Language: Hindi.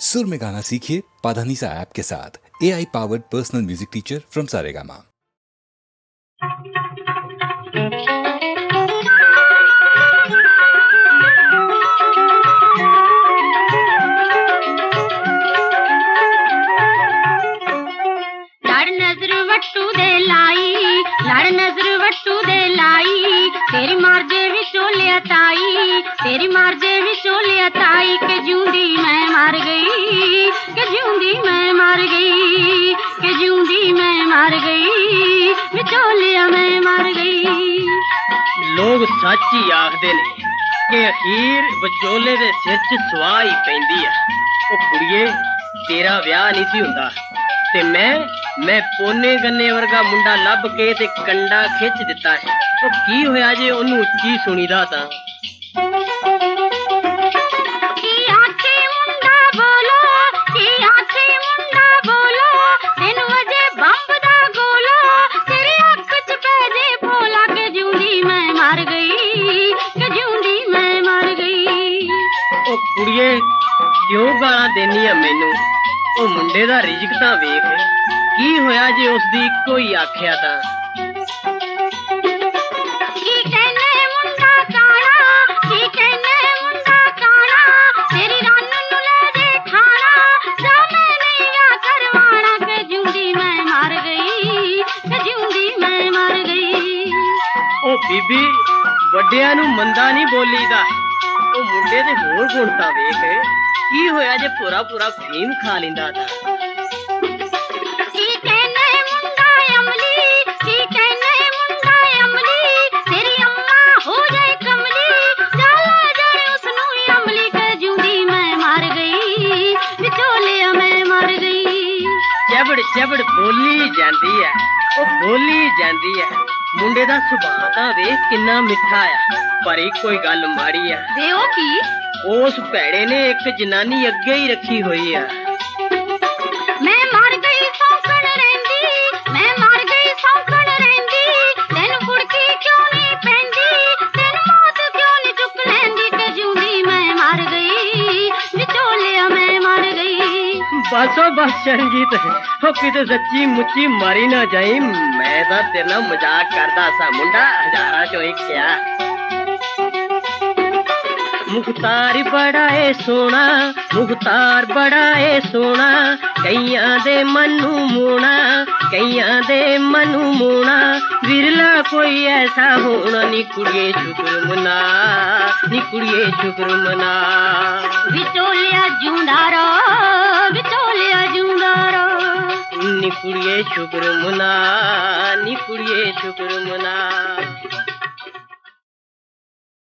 सुर में गाना सीखिए पाधानीसा ऐप के साथ। A I powered personal music teacher from Saregama तेरी मार जेवी शोलिया ताई, तेरी मार जेवी शोलिया ताई, के जूंदी मैं मार गई, कि जूंदी मैं मार गई, कि जूंदी मैं मार गई, बिचौलिया मैं मार गई। लोग सच ही आखदे ने, कि अखीर बचोले दे सिर च सुआह ही पी कुे तेरा ब्याह नहीं सी हुंदा। ते मैं मैं पोने गन्ने वर्गा मुंडा लभ के ते कंडा खिच दिता है ओ की होया जे ओनू उच्ची सुनीदा ता? ਕੁੜੀਏ ਕਿਉਂ ਗਾਲਾਂ ਦੇਨੀ ਆ ਮੈਨੂੰ ਉਹ ਮੁੰਡੇ ਦਾ ਰਿਜ਼ਕ ਤਾਂ ਵੇਖ ਕੀ ਹੋਇਆ ਜੇ ਉਸ ਦੀ ਇੱਕੋ ਹੀ ਆਖਿਆ ਤਾਂ ਕੀ ਕਹਿੰਨੇ ਮੁੰਡਾ ਕਾਣਾ ਕੀ ਕਹਿੰਨੇ ਮੁੰਡਾ ਕਾਣਾ ਤੇਰੀ ਰੰਨ ਨੂੰ ਲੈ ਜੇ ਖਾਣਾ ਜਾ ਮੈਂ ਨਹੀਂ ਵਿਆਹ ਕਰਵਾਣਾ ਕਿ ਜਿਉਂਦੀ ਮੈਂ ਮਰ ਗਈ ਕਿ ਜਿਉਂਦੀ ਮੈਂ ਮਰ ਗਈ ਉਹ ਬੀਬੀ ਵੱਡਿਆਂ ਨੂੰ ਮੰਦਾ ਨਹੀਂ ਬੋਲੀਦਾ ਉਹ ਮੁੰਡੇ ਦੇ ਹੋਰ ਗੁਣ ਤਾਂ ਵੇਖ ਕੀ ਹੋਇਆ ਜੇ ਪੂਰਾ ਪੂਰਾ ਫੀਮ ਖਾ ਲੈਂਦਾ ਤਾਂ ਕੀ ਕਹਿੰਨੇ ਮੁੰਡਾ ਅਮਲੀ ਕੀ ਕਹਿੰਨੇ ਮੁੰਡਾ ਅਮਲੀ ਤੇਰੀ ਅੰਮਾ ਹੋ ਜਾਏ ਕਮਲੀ ਚੱਲ ਜਾਏ ਉਸ ਨੂੰ ਹੀ ਅਮਲੀ ਕਿ ਜਿਉਂਦੀ ਮੈਂ ਮਰ ਗਈ ਵਿਚੋਲਿਆ ਮੈਂ ਮਰ ਗਈ ਚਬੜ ਚਬੜ ਬੋਲੀ ਜਾਂਦੀ ਹੈ ਉਹ ਬੋਲੀ ਜਾਂਦੀ ਹੈ ਮੁੰਡੇ ਦਾ ਸੁਭਾਅ ਤਾਂ ਵੇਖ ਕਿੰਨਾ ਮਿੱਠਾ ਆ ਪਰ ਇੱਕੋ ਹੀ ਗੱਲ ਮਾੜੀ ਆ ਵੇ ਉਹ ਕੀ ਉਸ ਭੈੜੇ ਨੇ ਇੱਕ ਜਨਾਨੀ ਅੱਗੇ ਹੀ ਰੱਖੀ ਹੋਈ ਆ बसो बस संगीत हो किते सची मुची मारी ना जाय मैं तो तेरा मज़ाक करदा सा, मुंडा। हजारा चो एक क्या? मुख्तार बड़ा है सोना, मुख्तार बड़ा ए सोना। कईया दे मनु मोना, कईया दे मनु मोना। विरला कोई ऐसा होना, नी कुड़िए शुक्र मना, नी कुड़िए शुक्र मना। निपुड़िए छुकुर मुना निपुड़िए छुकुर मुना।